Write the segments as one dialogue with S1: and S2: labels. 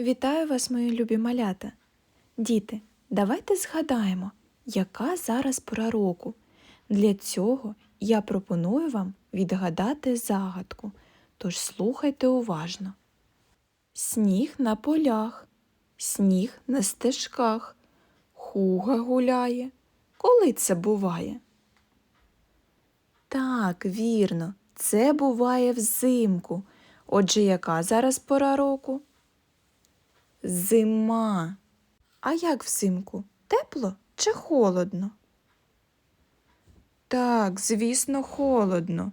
S1: Вітаю вас, мої любі малята. Діти, давайте згадаємо, яка зараз пора року. Для цього я пропоную вам відгадати загадку, тож слухайте уважно. Сніг на полях, сніг на стежках, хуга гуляє. Коли це буває? Так, вірно, це буває взимку. Отже, яка зараз пора року? Зима. А як взимку? Тепло чи холодно? Так, звісно, холодно.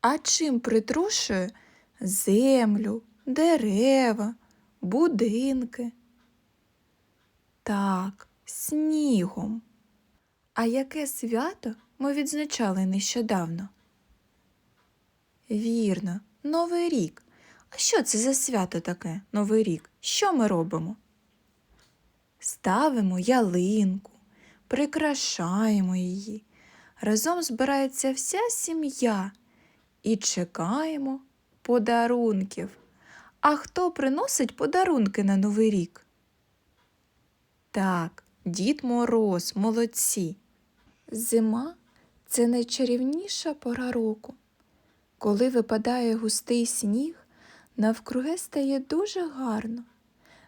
S1: А чим притрушує землю, дерева, будинки? Так, снігом. А яке свято ми відзначали нещодавно? Вірно, Новий рік. А що це за свято таке, Новий рік? Що ми робимо? Ставимо ялинку, прикрашаємо її. Разом збирається вся сім'я і чекаємо подарунків. А хто приносить подарунки на Новий рік? Так, Дід Мороз, молодці. Зима це найчарівніша пора року. Коли випадає густий сніг, навкруги стає дуже гарно.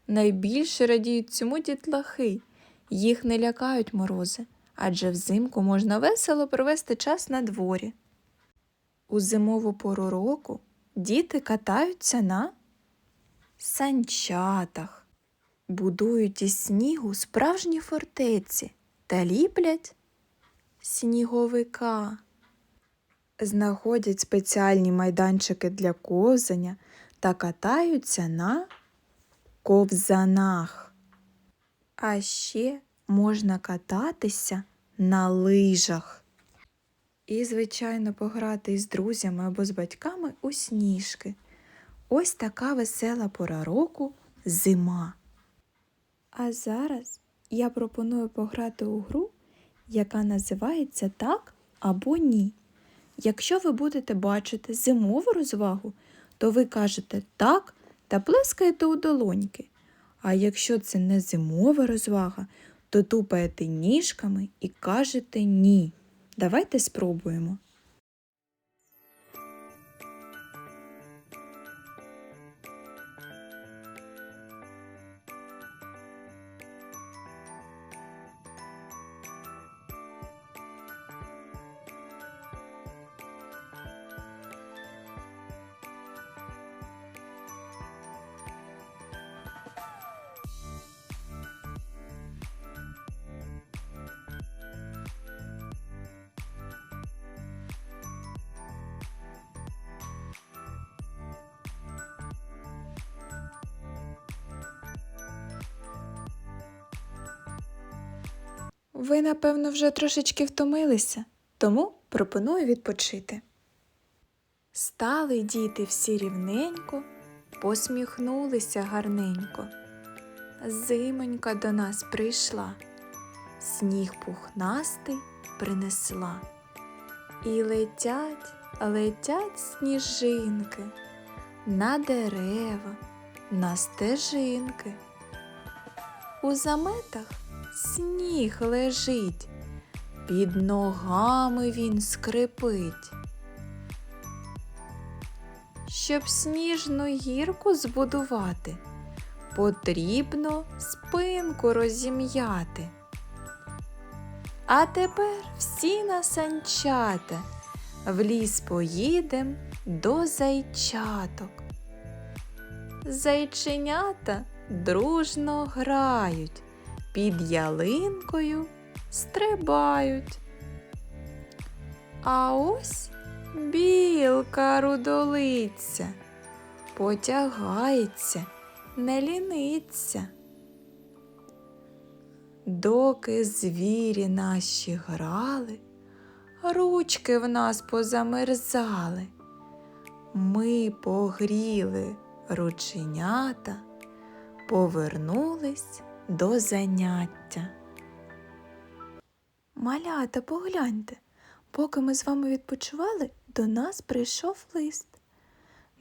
S1: Найбільше радіють цьому дітлахи, їх не лякають морози, адже взимку можна весело провести час на дворі. У зимову пору року діти катаються на санчатах, будують із снігу справжні фортеці та ліплять сніговика. Знаходять спеціальні майданчики для ковзання та катаються на ковзанах. А ще можна кататися на лижах. І, звичайно, пограти із друзями або з батьками у сніжки. Ось така весела пора року зима. А зараз я пропоную пограти у гру, яка називається так або ні. Якщо ви будете бачити зимову розвагу, то ви кажете так та плескаєте у долоньки. А якщо це не зимова розвага, то тупаєте ніжками і кажете ні. Давайте спробуємо. Ви, напевно, вже трошечки втомилися, тому пропоную відпочити. Стали діти всі рівненько, посміхнулися гарненько. Зимонька до нас прийшла, сніг пухнастий принесла. І летять, летять сніжинки на дерева, на стежинки. У заметах сніг лежить, під ногами він скрипить. Щоб сніжну гірку збудувати, потрібно спинку розім'яти. А тепер всі на санчата в ліс поїдем до зайчаток. Зайченята дружно грають, під ялинкою стрибають. А ось білка рудолиця, потягається, не ліниться. Доки звірі наші грали, ручки в нас позамерзали. Ми погріли рученята, повернулись до заняття. Малята, погляньте, поки ми з вами відпочивали, до нас прийшов лист.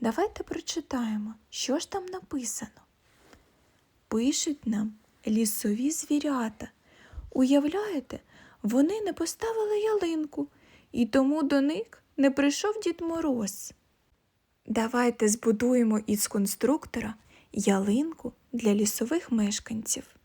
S1: Давайте прочитаємо, що ж там написано. Пишуть нам лісові звірята. Уявляєте, вони не поставили ялинку, і тому до них не прийшов Дід Мороз. Давайте збудуємо із конструктора ялинку для лісових мешканців.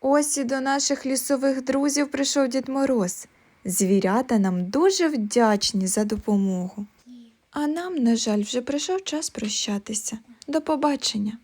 S1: Ось і до наших лісових друзів прийшов Дід Мороз. Звірята нам дуже вдячні за допомогу. А нам, на жаль, вже прийшов час прощатися. До побачення.